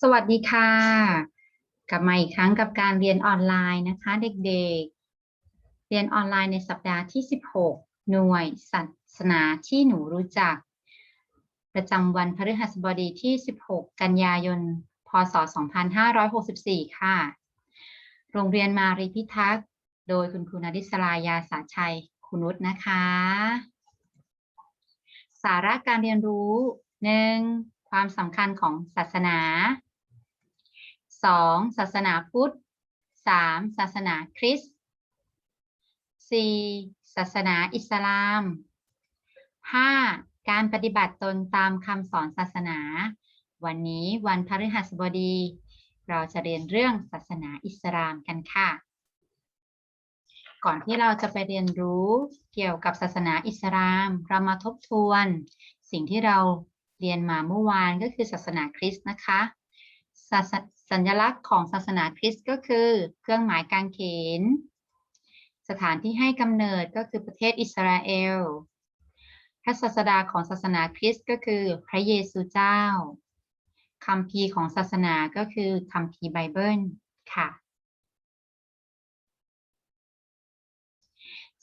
สวัสดีค่ะ กลับมาอีกครั้งกับการเรียนออนไลน์นะคะ เด็กๆ เรียนออนไลน์ในสัปดาห์ที่ 16 หน่วยศาสนาที่หนูรู้จัก ประจำวันพฤหัสบดีที่ 16 กันยายน พศ 2564 ค่ะ โรงเรียนมารีพิทักษ์ โดยคุณครูนริศรายาสาชัยคุณนุชนะคะ สาระการเรียนรู้หนึ่ง ความสำคัญของศาสนา 2. ศาสนาพุทธ 3. ศาสนาคริสต์ 4. ศาสนาอิสลาม 5. การปฏิบัติตนตามคำสอนศาสนา วันนี้วันพฤหัสบดี เราจะเรียนเรื่องศาสนาอิสลามกันค่ะ ก่อนที่เราจะไปเรียนรู้เกี่ยวกับศาสนาอิสลาม เรามาทบทวน สิ่งที่เรา เรียนมาเมื่อวานก็คือศาสนาคริสต์นะคะสสัญลักษณ์ของศาสนาคริสต์ก็คือ เครื่องหมายกางเขน สถานที่ให้กำเนิดก็คือประเทศอิสราเอลพระศาสดาของศาสนาคริสต์ก็คือพระเยซูเจ้าคัมภีของศาสนาก็คือคัมภีไบเบิลค่ะ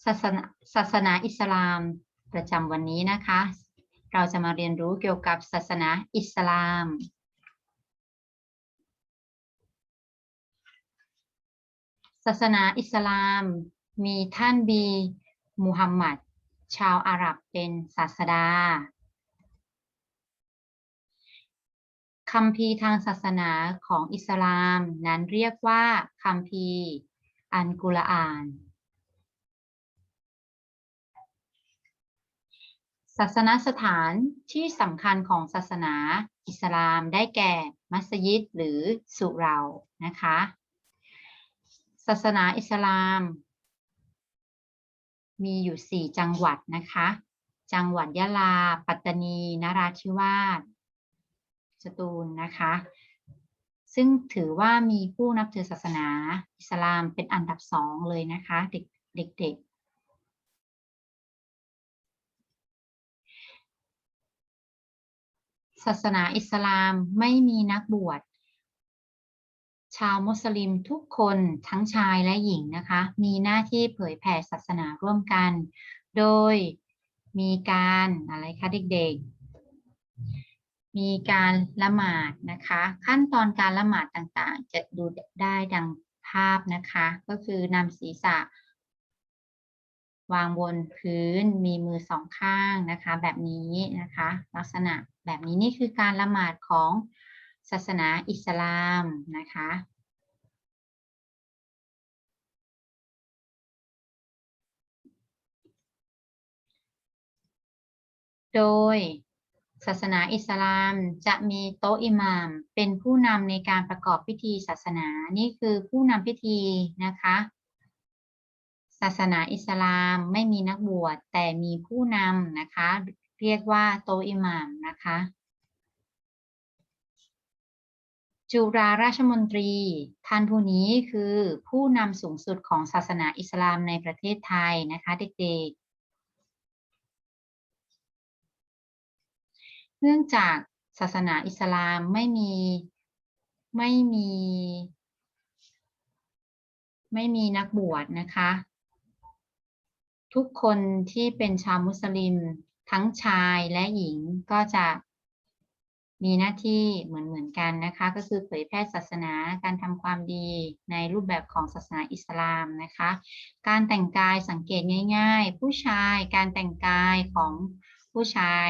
ศาสนาศาสนาอิสลามประจำวันนี้นะคะ เราจะมาเรียนรู้เกี่ยวกับศาสนาอิสลาม ศาสนาอิสลาม มีท่านบีมูฮัมหมัด ชาวอาหรับเป็นศาสดาคัมภีร์ทางศาสนาของอิสลามนั้นเรียกว่าคัมภีร์อันกุรอาน ศาสนสถานที่สำคัญของศาสนาอิสลามได้แก่มัสยิดหรือสุเหรานะคะ ศาสนาอิสลาม มีอยู่ 4 จังหวัดนะคะ จังหวัดยะลา ปัตตานีนราธิวาสสตูลนะคะ ซึ่งถือว่ามีผู้นับถือศาสนาอิสลามเป็นอันดับสองเลยนะคะ เด็กเด็ก ศาสนาอิสลามไม่มีนักบวช ชาวมุสลิมทุกคนทั้งชายและหญิงนะคะ มีหน้าที่เผยแผ่ศาสนาร่วมกัน โดยมีการอะไรคะเด็กๆ มีการละหมาดนะคะ ขั้นตอนการละหมาดต่างๆ จะดูได้ดังภาพนะคะ ก็คือนำศีรษะ วางบนพื้นมีมือสองข้างนะคะ แบบนี้นะคะ ลักษณะแบบนี้นี่คือการละหมาดของศาสนาอิสลามนะคะโดยศาสนาอิสลามจะมีโต๊ะอิหม่าม เป็นผู้นำในการประกอบพิธีศาสนา นี่คือผู้นำพิธีนะคะ ศาสนาอิสลามไม่มีนักบวชแต่มีผู้นำนะคะ เรียกว่าโตอิหม่ามนะคะ จุฬาราชมนตรี ท่านผู้นี้คือผู้นำสูงสุดของศาสนาอิสลามในประเทศไทยนะคะเด็กๆ เนื่องจากศาสนาอิสลามไม่มีไม่มี ไม่มีนักบวชนะคะ ทุกคนที่เป็นชาวมุสลิม ทั้งชายและหญิงก็จะมีหน้าที่เหมือนเหมือนกันนะคะ ก็คือเผยแพร่ศาสนาการทำความดีในรูปแบบของศาสนาอิสลามนะคะ การแต่งกายสังเกตง่าย ๆ ผู้ชายการแต่งกายของผู้ชาย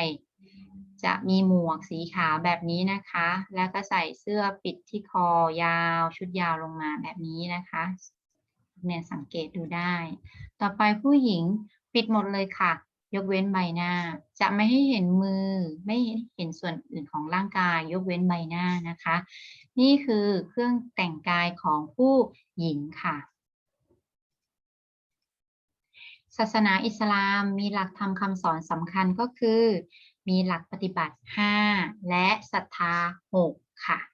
จะมีหมวกสีขาวแบบนี้นะคะ แล้วก็ใส่เสื้อปิดที่คอยาว ชุดยาวลงมาแบบนี้นะคะ เนี่ยสังเกตดูได้ ต่อไปผู้หญิงปิดหมดเลยค่ะ ยกเว้นใบหน้า จะไม่ให้เห็นมือ ไม่เห็นส่วนอื่นของร่างกาย ยกเว้นใบหน้านะคะ นี่คือเครื่องแต่งกายของผู้หญิงค่ะ ศาสนาอิสลามมีหลักธรรมคำสอนสำคัญก็คือ มีหลักปฏิบัติ 5 และศรัทธา 6 ค่ะ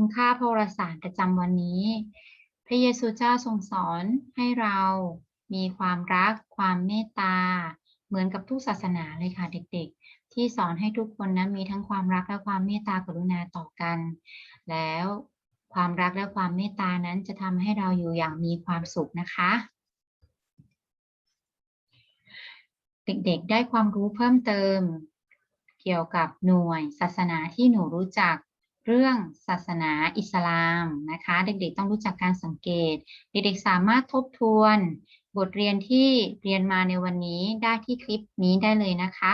คุณค่าพระสารประจำวันนี้ พระเยซูเจ้าทรงสอนให้เรามีความรัก ความเมตตา เหมือนกับทุกศาสนาเลยค่ะเด็กๆ ที่สอนให้ทุกคนนั้นมีทั้งความรักและความเมตตากรุณาต่อกัน แล้วความรักและความเมตตานั้นจะทำให้เราอยู่อย่างมีความสุขนะคะ เด็กๆ ได้ความรู้เพิ่มเติม เกี่ยวกับหน่วยศาสนาที่หนูรู้จัก เรื่องศาสนาอิสลามนะคะ เด็กๆต้องรู้จักการสังเกต เด็กๆสามารถทบทวน บทเรียนที่เรียนมาในวันนี้ได้ที่คลิปนี้ได้เลยนะคะ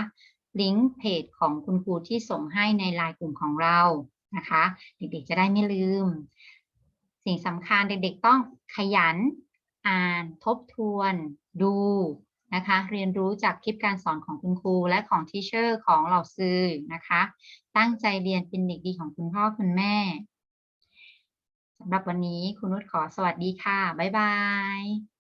ลิงก์เพจของคุณครูที่ส่งให้ในไลน์กลุ่มของเรานะคะ เด็กๆจะได้ไม่ลืม สิ่งสำคัญเด็กๆต้องขยัน อ่านทบทวน ดู นะคะ เรียนรู้จากคลิปการสอนของคุณครูและของทีเชอร์ของเหล่าซื้อนะคะ ตั้งใจเรียนเป็นเด็กดีของคุณพ่อคุณแม่สำหรับวันนี้คุณนุชขอสวัสดีค่ะ บ๊ายบาย